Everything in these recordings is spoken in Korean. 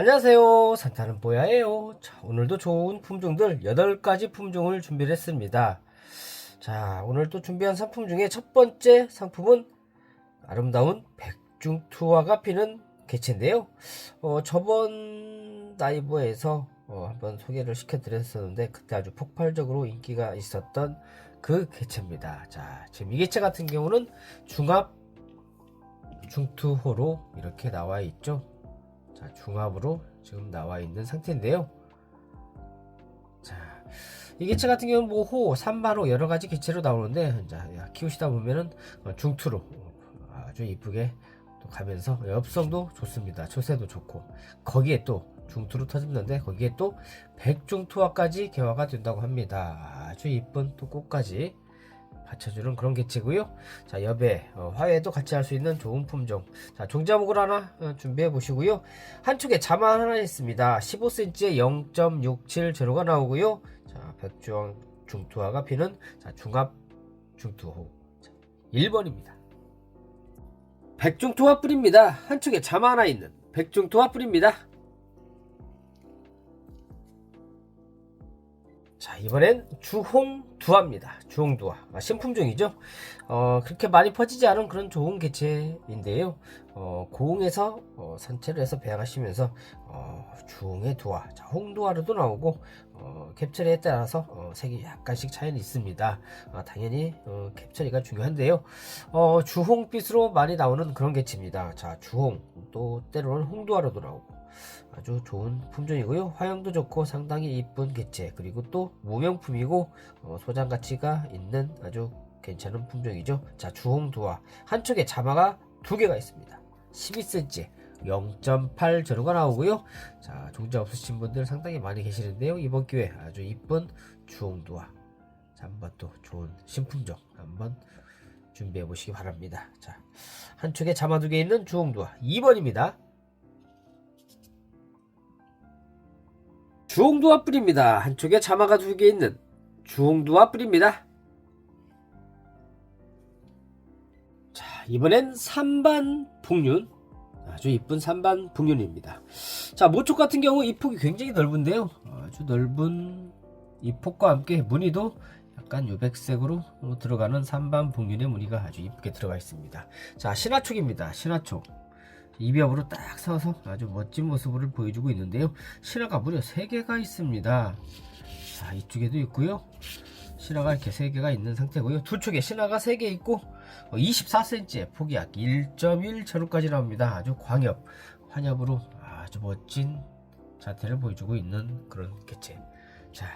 안녕하세요. 산타는 뽀야예요. 자, 오늘도 좋은 품종들 8가지 품종을 준비를 했습니다. 자, 오늘 또 준비한 상품 중에 첫 번째 상품은 아름다운 백중투화가 피는 개체인데요. 어, 저번 나이브에서 어, 한번 소개를 시켜드렸었는데 그때 아주 폭발적으로 인기가 있었던 그 개체입니다. 자, 지금 이 개체 같은 경우는 중합 중투호로 이렇게 나와 있죠. 자, 중합으로 지금 나와 있는 상태인데요. 자, 이 개체 같은 경우는 뭐 호, 산바로 여러 가지 개체로 나오는데 자, 키우시다 보면은 어, 중투로 아주 이쁘게 또 가면서 엽성도 좋습니다. 초세도 좋고 거기에 또 중투로 터집는데 거기에 또 백중투화까지 개화가 된다고 합니다. 아주 이쁜 또 꽃까지 받쳐주는 그런 개체고요. 자 여배, 어, 화해도 같이 할 수 있는 좋은 품종. 자 종자목을 하나 어, 준비해 보시고요. 한쪽에 자만 하나 있습니다. 15cm에 0.67 제로가 나오고요. 자 백중 중투화가 피는 자 중합 중투호 자, 1번입니다. 백중투화 뿌립니다. 한쪽에 자마 하나 있는 백중투화 뿌립니다. 자 이번엔 주홍두화입니다. 주홍두화 아, 신품종이죠. 어, 그렇게 많이 퍼지지 않은 그런 좋은 개체인데요. 어, 고흥에서 어, 산채를 해서 배양하시면서 어, 주홍의 두화, 자, 홍두화로도 나오고 어, 캡처리에 따라서 어, 색이 약간씩 차이는 있습니다. 아, 당연히 어, 캡처리가 중요한데요. 어, 주홍빛으로 많이 나오는 그런 개체입니다. 자 주홍 또 때로는 홍두화로도 나오고 아주 좋은 품종이고요. 화형도 좋고 상당히 이쁜 개체 그리고 또 무명품이고 어, 소장 가치가 있는 아주 괜찮은 품종이죠. 자 주홍두화 한쪽에 자마가 두 개가 있습니다. 12cm 0.8 제로가 나오고요. 자 종자 없으신 분들 상당히 많이 계시는데요. 이번 기회에 아주 이쁜 주홍두화 자, 한번 또 좋은 신품종 한번 준비해 보시기 바랍니다. 자 한쪽에 자마 두 개 있는 주홍두화 2번입니다. 주홍두화 뿌립니다. 한쪽에 자마가 두 개 있는 주홍두화 뿌립니다. 자, 이번엔 삼반 북륜. 아주 이쁜 삼반 북륜입니다. 자, 모촉 같은 경우 이 폭이 굉장히 넓은데요. 아주 넓은 이 폭과 함께 무늬도 약간 요백색으로 들어가는 삼반 북륜의 무늬가 아주 이쁘게 들어가 있습니다. 자, 신화촉입니다. 신화촉. 이비압으로 딱 서서 아주 멋진 모습을 보여주고 있는데요. 신화가 무려 3개가 있습니다. 자, 이쪽에도 있고요. 신화가 이렇게 3개가 있는 상태고요. 두 쪽에 신화가 3개 있고 24cm의 폭이 약 1.1 제로까지 나옵니다. 아주 광엽, 환엽으로 아주 멋진 자태를 보여주고 있는 그런 개체. 자,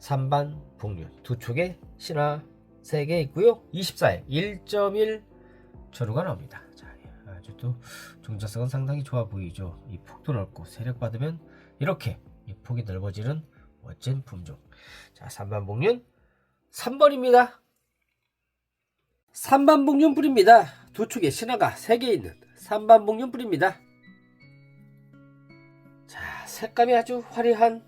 3반 복륜 두 쪽에 신화 3개 있고요. 24에 1.1 제로가 나옵니다. 또 종자성은 상당히 좋아 보이죠. 이 폭도 넓고 세력 받으면 이렇게 이 폭이 넓어지는 멋진 품종. 자, 3반 복륜 3번입니다. 3반 복륜 뿌립니다. 두 축에 신화가 3개 있는 3반 복륜 뿌립니다. 자, 색감이 아주 화려한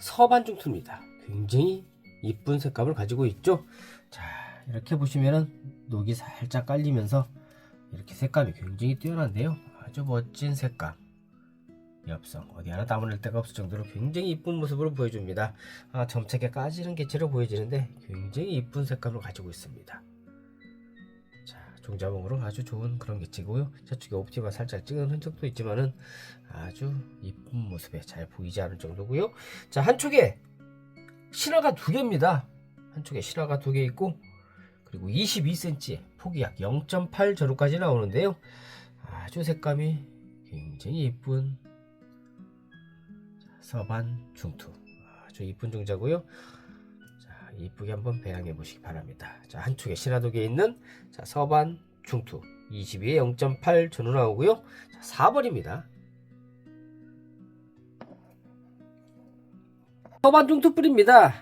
서반 중투입니다. 굉장히 이쁜 색감을 가지고 있죠. 자, 이렇게 보시면은 녹이 살짝 깔리면서 이렇게 색감이 굉장히 뛰어난데요. 아주 멋진 색감. 엽성 어디 하나 담아낼 데가 없을 정도로 굉장히 이쁜 모습을 보여줍니다. 아, 점차게 까지는 개체로 보여지는데 굉장히 이쁜 색감을 가지고 있습니다. 자, 종자봉으로 아주 좋은 그런 개체고요. 저쪽에 옵티가 살짝 찍은 흔적도 있지만은 아주 이쁜 모습에 잘 보이지 않을 정도고요. 자, 한쪽에 신화가 두 개입니다. 한쪽에 신화가 두 개 있고 그리고 22cm 폭이 약 0.8 제로까지 나오는데요. 아주 색감이 굉장히 예쁜 서반 중투 아주 이쁜 종자고요. 자, 이쁘게 한번 배양해 보시기 바랍니다. 자, 한쪽에 신화독에 있는 자, 서반 중투 22에 0.8 전후 나오고요. 자, 4번입니다. 서반 중투 뿌립니다.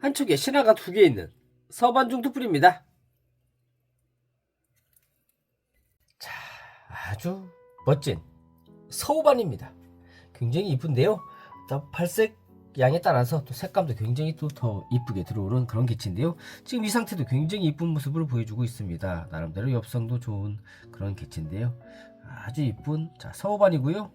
한쪽에 신화가 두 개 있는 서반 중투 뿌립니다. 자, 아주 멋진 서우반입니다. 굉장히 이쁜데요. 또 발색 양에 따라서 또 색감도 굉장히 또 더 이쁘게 들어오는 그런 개체인데요. 지금 이 상태도 굉장히 이쁜 모습을 보여주고 있습니다. 나름대로 엽성도 좋은 그런 개체인데요. 아주 이쁜 자 서우반이고요.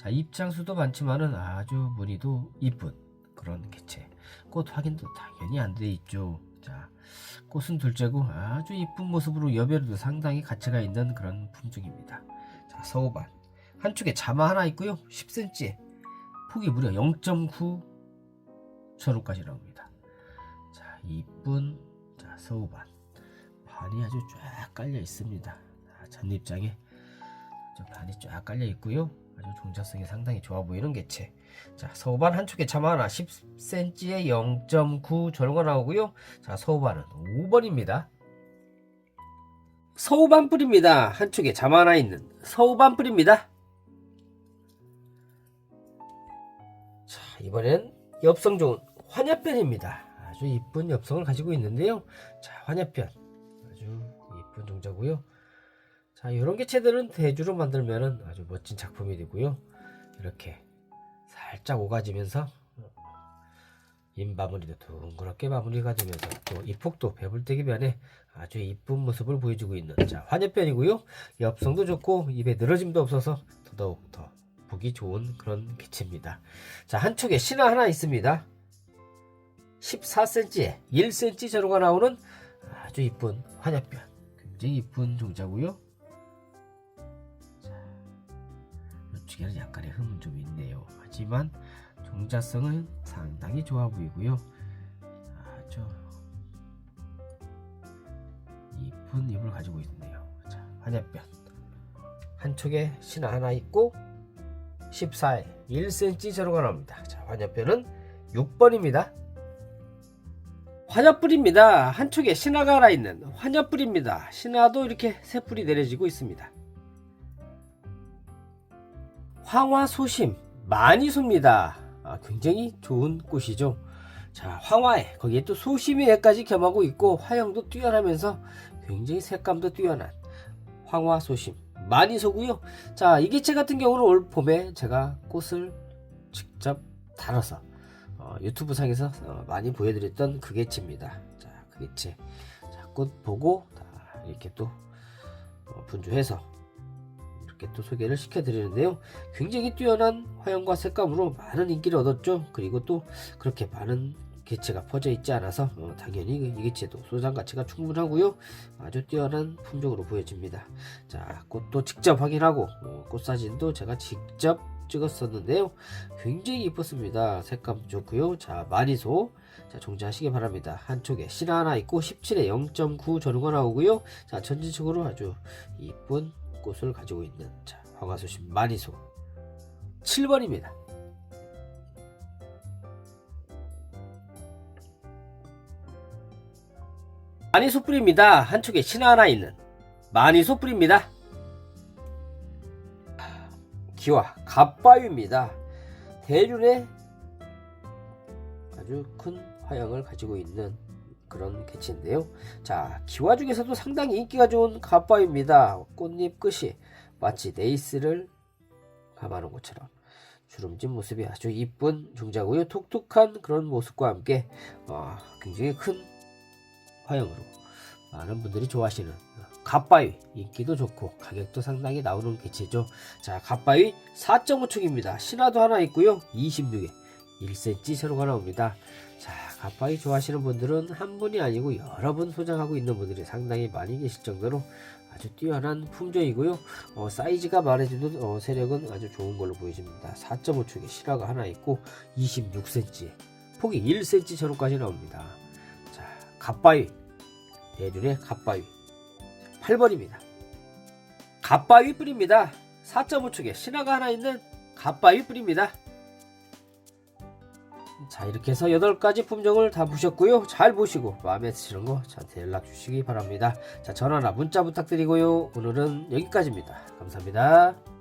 자 입장수도 많지만은 아주 무늬도 이쁜 그런 개체. 꽃 확인도 당연히 안 돼 있죠. 자 꽃은 둘째고 아주 이쁜 모습으로 여배우도 상당히 가치가 있는 그런 품종입니다. 자 서우반 한쪽에 자마 하나 있고요. 10cm 폭이 무려 0.9 천호까지 나옵니다. 자 이쁜 자 서우반 반이 아주 쫙 깔려 있습니다. 아, 잔입장에 좀 반이 쫙 깔려 있고요. 아주 종자성이 상당히 좋아 보이는 개체. 자, 서우반 한쪽에 자마 하나 10cm에 0.9 절과 나오고요. 자, 서우반은 5번입니다. 서우반 뿌리입니다. 한쪽에 자마 하나 있는 서우반 뿌리입니다. 자, 이번엔 엽성 좋은 환야변입니다. 아주 이쁜 엽성을 가지고 있는데요. 자, 환야변. 아주 이쁜 종자고요. 자, 이런 개체들은 대주로 만들면 아주 멋진 작품이 되고요. 이렇게 살짝 오가지면서 인 마무리도 둥그렇게 마무리가 되면서 또이 폭도 배불대기 변에 아주 이쁜 모습을 보여주고 있는 자 환엽변이고요. 엽성도 좋고 입에 늘어짐도 없어서 더더욱 더 보기 좋은 그런 개체입니다. 자 한쪽에 신화 하나 있습니다. 14cm에 1cm 저로가 나오는 아주 이쁜 환엽변 굉장히 이쁜 종자고요. 이쪽에는 약간의 흠은 좀 있네요. 하지만 종자성은 상당히 좋아 보이고요. 아주 이쁜 잎을 가지고 있네요. 자, 환엽변 한쪽에 신화 하나 있고 14에 1cm 저로가 나옵니다. 자, 환엽변은 6번입니다. 환엽불입니다. 한쪽에 신화가 하나 있는 환엽불입니다. 신화도 이렇게 새 풀이 내려지고 있습니다. 황화소심 많이 섭니다. 아, 굉장히 좋은 꽃이죠. 자, 황화에 거기에 또 소심이 애까지 겸하고 있고 화형도 뛰어나면서 굉장히 색감도 뛰어난 황화소심 많이 소고요. 자, 이 개체 같은 경우는 올 봄에 제가 꽃을 직접 달아서 어, 유튜브 상에서 어, 많이 보여드렸던 그 개체입니다. 자, 그 개체. 자, 꽃 보고 다 이렇게 또 어, 분주해서 이렇게 또 소개를 시켜드리는데요. 굉장히 뛰어난 화형과 색감으로 많은 인기를 얻었죠. 그리고 또 그렇게 많은 개체가 퍼져 있지 않아서 어, 당연히 이 개체도 소장 가치가 충분하고요. 아주 뛰어난 품종으로 보여집니다. 자, 꽃도 직접 확인하고 어, 꽃 사진도 제가 직접 찍었었는데요. 굉장히 이뻤습니다. 색감 좋고요. 자, 마니소. 자, 종자하시기 바랍니다. 한쪽에 신화 하나 있고 17에 0.9 전후가 나오고요. 자, 전체적으로 아주 이쁜 꽃을 가지고 있는 자, 황화수심 마니소 7번입니다. 마니소 뿌리입니다. 한쪽에 신화 하나 있는 마니소 뿌리입니다. 기와 갑바위입니다. 대륜의 아주 큰 화형을 가지고 있는 그런 개체인데요. 자, 기와 중에서도 상당히 인기가 좋은 갑바위입니다. 꽃잎 끝이 마치 레이스를 감아놓은 것처럼 주름진 모습이 아주 이쁜 종자고요. 톡톡한 그런 모습과 함께 어, 굉장히 큰 화형으로 많은 분들이 좋아하시는 갓바위 인기도 좋고 가격도 상당히 나오는 개체죠. 자, 갓바위 4.5촉입니다. 신화도 하나 있고요. 26에 1cm 세로가 나옵니다. 자, 갓바위 좋아하시는 분들은 한 분이 아니고 여러 분 소장하고 있는 분들이 상당히 많이 계실 정도로 아주 뛰어난 품종이고요. 어, 사이즈가 말해줘도 어, 세력은 아주 좋은 걸로 보여집니다. 4.5촉에 실화가 하나 있고 26cm, 폭이 1cm 세로까지 나옵니다. 자, 갓바위 대륜의 갓바위 8번입니다. 갓바위 뿌립니다. 4.5촉에 신화가 하나 있는 갓바위 뿌립니다. 자 이렇게 해서 8가지 품종을 다 보셨고요. 잘 보시고 마음에 드시는 거 저한테 연락 주시기 바랍니다. 자 전화나 문자 부탁드리고요. 오늘은 여기까지입니다. 감사합니다